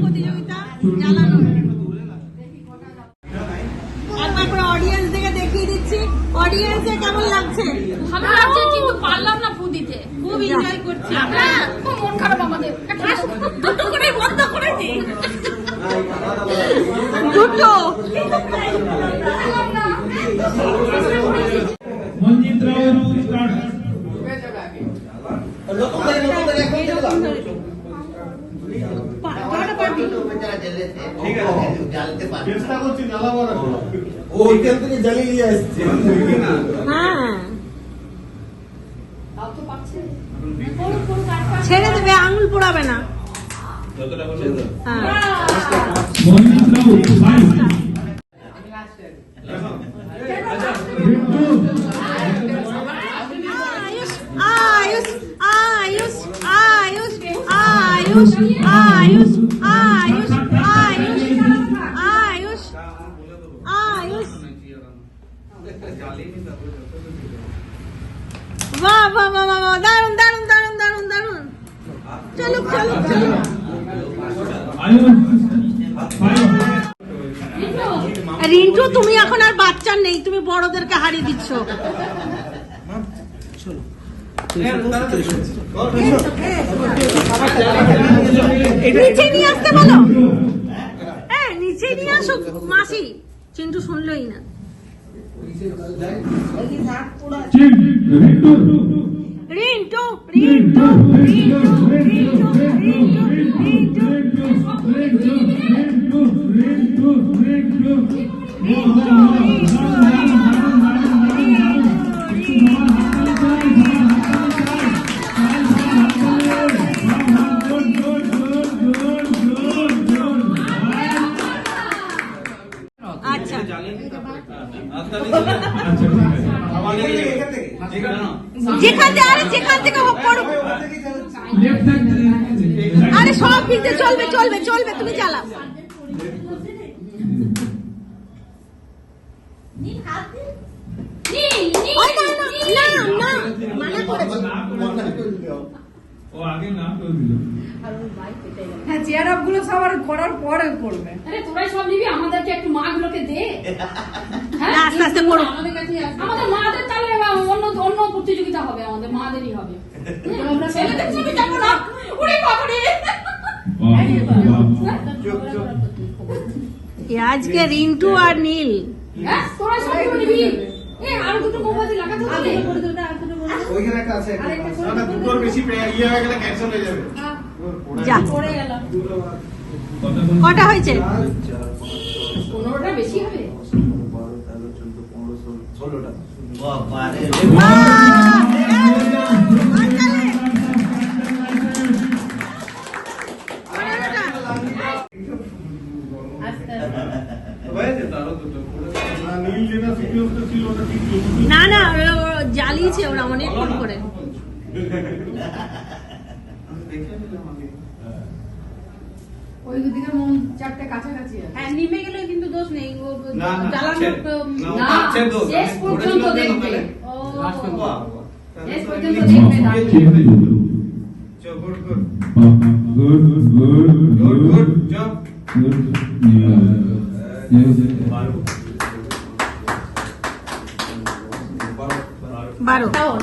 প্রতিযোগিতা চালানো ছেড়ে দেবে আঙুল পোড়াবে না। আয়ুষ আয়ুষ আয়ুষ আয়ুষ আয়ুষ আয়ুষ। আয়ুষ বাহ বাহ বাহ বাহ বাহ, দারুণ দারুণ দারুণ দারুণ দারুণ চলুক চলুক চলুক রিন্টু তুমি এখন আর বাচ্চা নেই তুমি বড়দেরকে হারিয়ে দিচ্ছ। নিচে নিয়ে আসতে বলো। হ্যাঁ নিচে নিয়ে আসো, মাসি। চিন্টু শুনলই না। চিন রিন্টু রিন্টু রিন্টু রিন্টু রিন্টু। রিন্টু রিন্টু আচ্ছা ও আগে নাম করে দিল। হ্যাঁ চেয়ার আপগুলো সবার করার পরে করবে। আরে তোরাই সব নিবি আমাদেরকে একটু মা গুলোকে দে। হ্যাঁ? আস্তে আস্তে করো। আমাদের কাছে আমাদের মাদের তাহলে অন্য অন্য প্রতিযোগিতা হবে আমাদের মাদেরই হবে। আমরা ছেলেদের ছবি যাব না উড়ে বাবারে এ আজকে রিন্টু আর নীল। হ্যাঁ তোরা সব নিবি। এ আর দুটো মোমবাতি লাগাতে হবে। ওইখানে একটা আছে না দুটোর বেশি পে- ইয়ে হয়ে গেলে ক্যান্সেল হয়ে যাবে। যা। কটা হয়েছে? পনেরোটা বেশি হবে। ষোলোটা। দুদিকে মন চারটে কাছাকাছি হ্যাঁ নিভে গেলে কিন্তু দোষ নেই। জ্বালানো শেষ পর্যন্ত দেখবে। শেষ পর্যন্ত দেখবে good good good good good good job good বারো বারো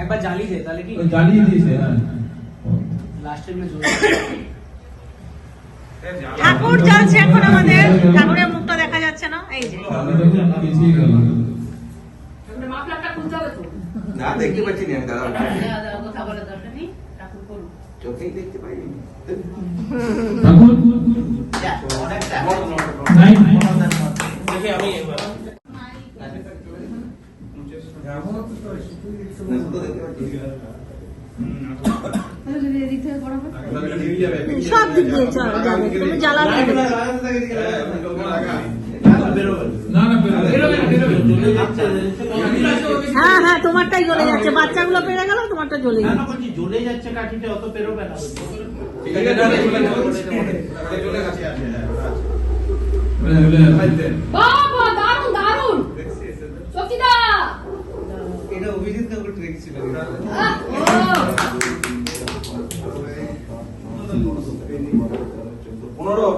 একবার জ্বালিয়ে দে তাহলে কি? জ্বালিয়ে দিয়েছে হ্যাঁ। লাস্টের। ঠাকুর জ্বলছে এখন আমাদের। ঠাকুরের মুখটা দেখা যাচ্ছে না। এই যে। না দেখতে পাচ্ছি না দাদা কথা বলার দরকার নেই। ঠাকুর করুন। চোখেই দেখতে পাইনি। ঠাকুর। নাই। দেখি আমি হয়। সব দিক দিয়ে যাবে জ্বালাবে হ্যাঁ হ্যাঁ তোমারটাই জ্বলে যাচ্ছে। বাচ্চাগুলো পেরে গেল তোমারটা জ্বলে যাচ্ছে। জ্বলে যাচ্ছে কাঠিটা অত পেরোবে না ঠিক আছে, এটা অভিজিৎ ট্রিক ছিল। পনেরো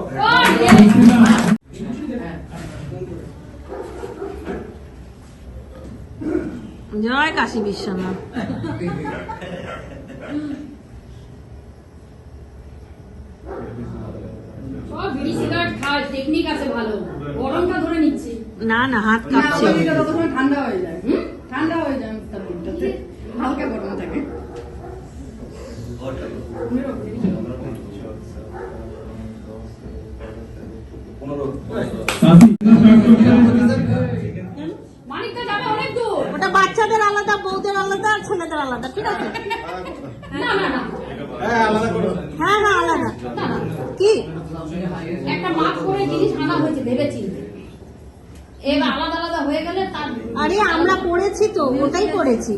এই। জয় কাশী বিশ্বনাথ সব বিড়ি সিগারেট খায় টেকনিক আছে ভালো। গরমটা ধরে নিচ্ছি। না না হাত কাঁপছে। ঠান্ডা হয়ে যায়। ঠান্ডা হয়ে যায় হালকা গরম থাকে। ওটা বাচ্চাদের আলাদা বউদের আলাদা আর ছেলেদের আলাদা ঠিক আছে? না না না হ্যাঁ আলাদা করো হ্যাঁ হ্যাঁ আলাদা কি একটা মাপ করে জিনিস আনা হয়েছে ভেবে চিনতে এবার আলাদা আলাদা হয়ে গেলে তার আরে আমরা পড়েছি তো ওটাই পড়েছি।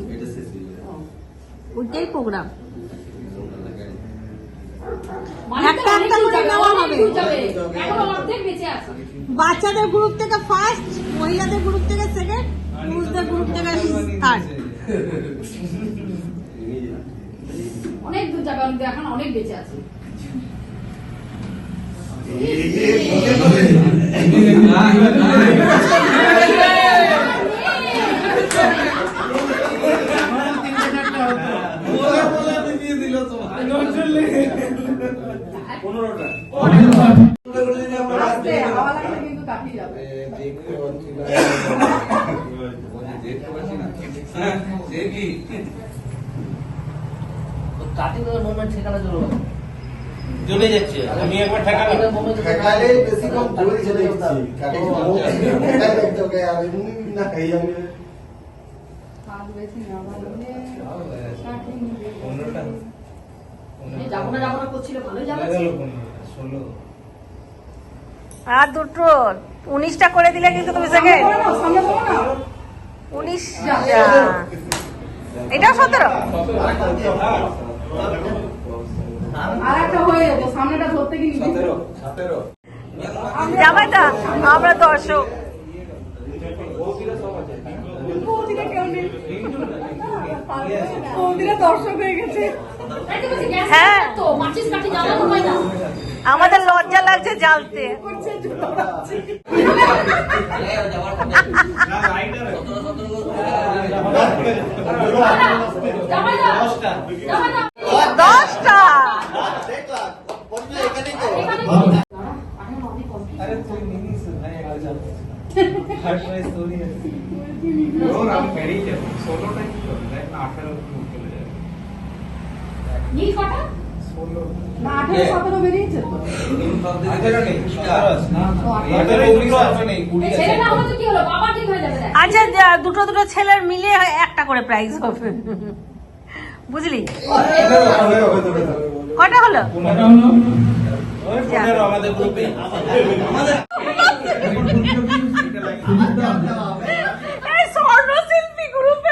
ওইটাই প্রোগ্রাম একটা একটা করে নেওয়া হবে। আছে। বাচ্চাদের গ্রুপ থেকে ফার্স্ট মহিলাদের গ্রুপ থেকে সেকেন্ড পুরুষদের গ্রুপ থেকে থার্ড অনেক দূর যাবে এখন অনেক বেঁচে আছে। তো মোমেন্ট ঠেকানো জোর জ্বলে যাচ্ছে। আমি একবার ঠেকালাম। ঠেকালে বেশি কম জোরে চলে যাচ্ছি। কাটে ঠেকালে তোকে আর এমনি না খাই আমি দুটো উনিশটা করে দিলে কিন্তু তুমি সেকেন্ড উনিশ এটাও সতেরো। আর একটা হয়ে যেত সামনেটা ধরতে গিয়ে সতেরো সতেরো। জামাইটা আমরা দর্শক বৌদিরা কেউ নেই। বৌদিরা দর্শক হয়ে আমাদের লজ্জা লাগছে জ্বালতে। দশটা। আচ্ছা দুটো দুটো ছেলের মিলিয়ে একটা করে প্রাইজ হবে। বুঝলি? কটা হলো? কটা হলো আমাদের গ্রুপে স্বর্ণশিল্পী গ্রুপে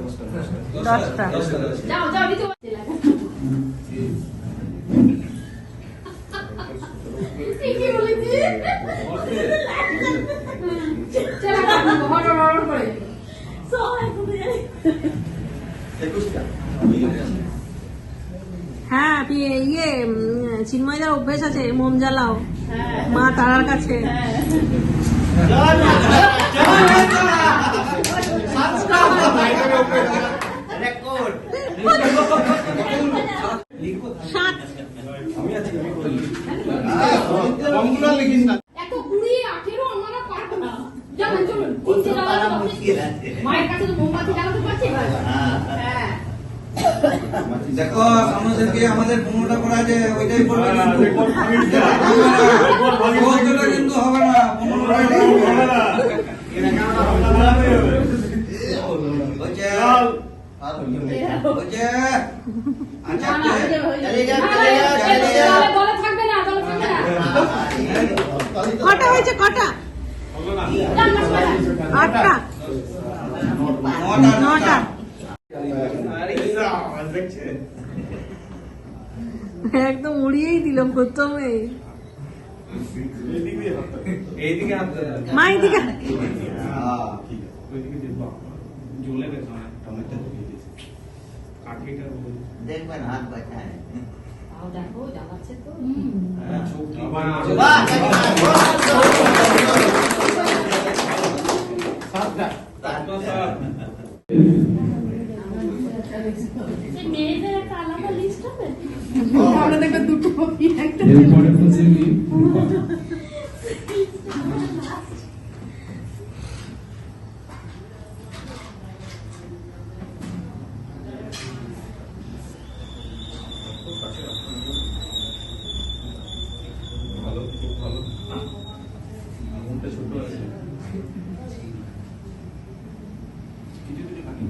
করে। হ্যাঁ ইয়ে চিন্ময়দার অভ্যেস আছে মোম জ্বালাও। মা তারার কাছে। দেখো আমাদেরকে আমাদের পনেরোটা করা আছে ওইটাই করবে কিন্তু। হবে না পনেরোটাই হচ্ছে হচ্ছে আচ্ছা না, না, চালিয়ে যান, না, চালিয়ে যান, চালিয়ে যান। দলে- দলে থাকবে না দলে থাকবে না কটা হয়েছে? কটা। আটটা। নটা। একদম উড়িয়েই দিলাম প্রথমে। এইদিকে হাত মা এদিকে ওইদিকে গেছে দেখবেন হাত বাঁচায় দেখো জ্বালাচ্ছে তো মেয়েদের একটা আলাদা লিস্ট হবে আমরা দেখবে দুটো কপি একটা এরপরে হচ্ছে কি ভালো খুব ভালো মনটা ছোট আছে কিছু কিছু কাটি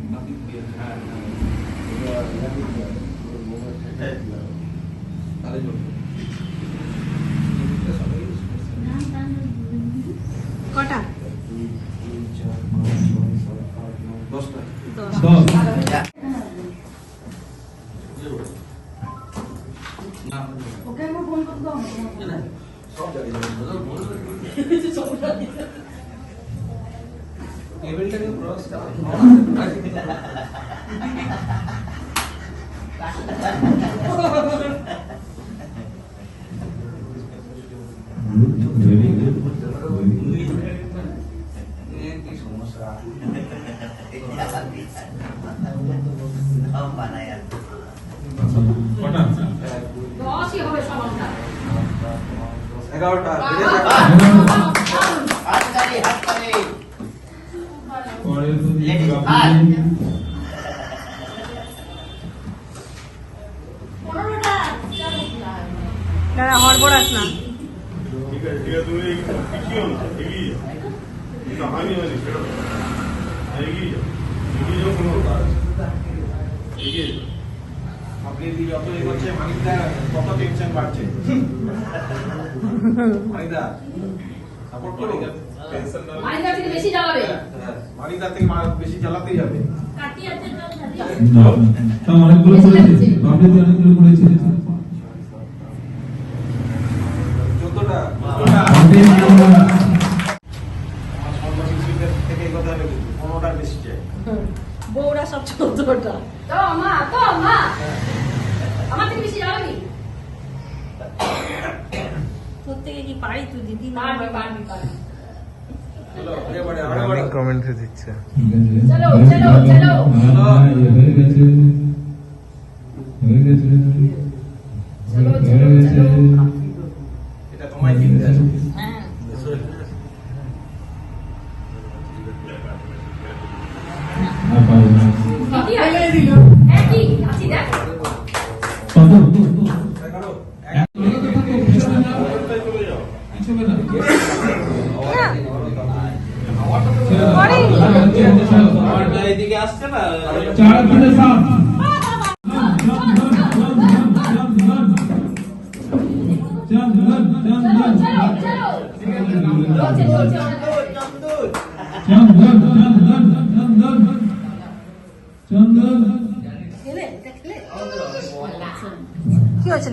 Terima kasih. যাও। আপনি যত এগোচ্ছে মানিকদা কত টেনশন বাড়ছে? মানিকদা সাপোর্ট করো। টেনশন না থেকে বেশি জ্বালাবে? মানিকদা থেকে বেশি চালাতেই যাবে। কাটি আছে না তা অনেকগুলো করেছে। অনেকগুলো করেছে। শিল্পের থেকে এই পনেরোটার বেশি চাই বউরা সব চোদ্দটা। তো মা তো মা। আমার থেকে বেশি জ্বালাবি প্রত্যেকে কি পারি তুই দিদি পারবি পারবি পারবি। চলো কমেন্টে দিচ্ছে। চলো, চলো, চলো। হ্যাঁ, হ্যাঁ, হয়ে হয়ে চলো, চলো, চলো। এটা তোমায় কিনতে দিল চার দুটো সাত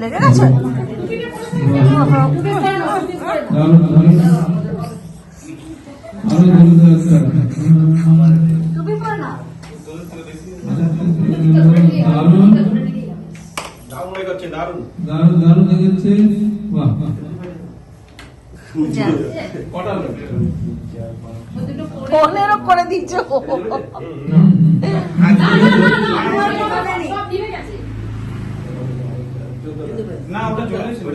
লেগে গেছে? দারুণ দারুণ দারুণ। হয়ে বাহ হলো? পনেরো করে দিচ্ছ হুম। না না না না সব দিবে গেছে না ওটা চলেছিল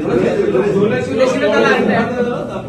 চলেছিল, ছিল, তাহলে আরেকটা।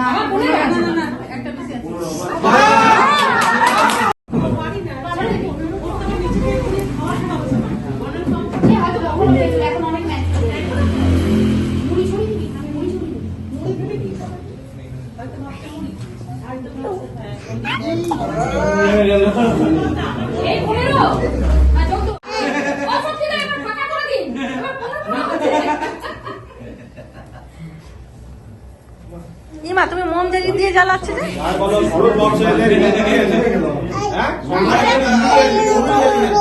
না আমার মনে না, একটা বেশি আছে এ হয়তো কখনো দেখলে এখন অনেক ম্যাচ মুড়ি ছড়ি দিবি আমি মুড়ি ছড়ি দিবি মুড়ি ফেলে দিবি এই পনেরো আর যত ও সত্যি না এবার ফাঁকা করে দিন এবার পনেরো হচ্ছে ইমা তুমি মোম জালি দিয়ে জ্বালাচ্ছে যে আর বলো, সরল বক্সে এলে রেখে রেখে এলে। হ্যাঁ? আবার দেখো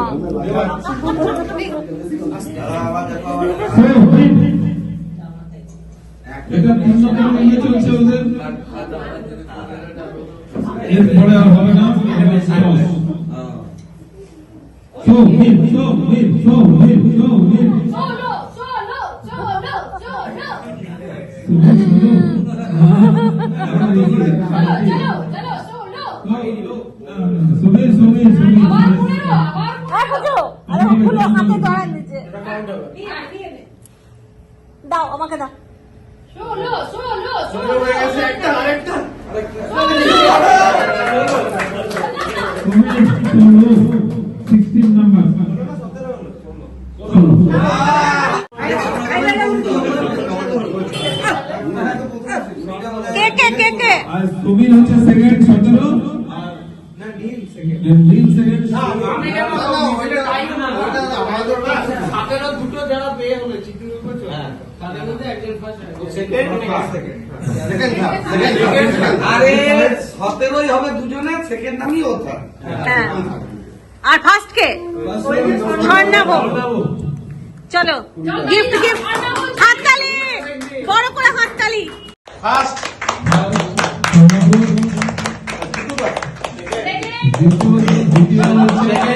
আবার এটা পূর্ণ করে নিয়ে চলছে ওদের। এরপরে আর হবে না। শো মিল শো মিল solo solo solo solo চলো চলো চলো solo সুমিল সুমিল সুমিল আবার পনেরো আবার আর বুঝো আরে ও খুলে হাতে ধরা নিচে দাও আমাকে দাও। ষোলো হয়ে গেছে, একটা, আরেকটা। সিক্সটিন নাম্বার কে কে কে কে? আর সুমিল হচ্ছে সেকেন্ড সতেরো নীল সেকেন্ড না, ওইটা টাইম না ওইটা আমাদের না। সতেরো দুটো যারা পেয়ে হলো চিঠি উপর তাদের মধ্যে একজন ফার্স্ট সেকেন্ড Second half, আরে সতেরোই হবে দুজনে সেকেন্ড ওঠা হ্যাঁ। আর ফার্স্ট কে? চলো গিফট গিফট হাততালি! বড় করে হাততালি। ফার্স্ট দ্বিতীয়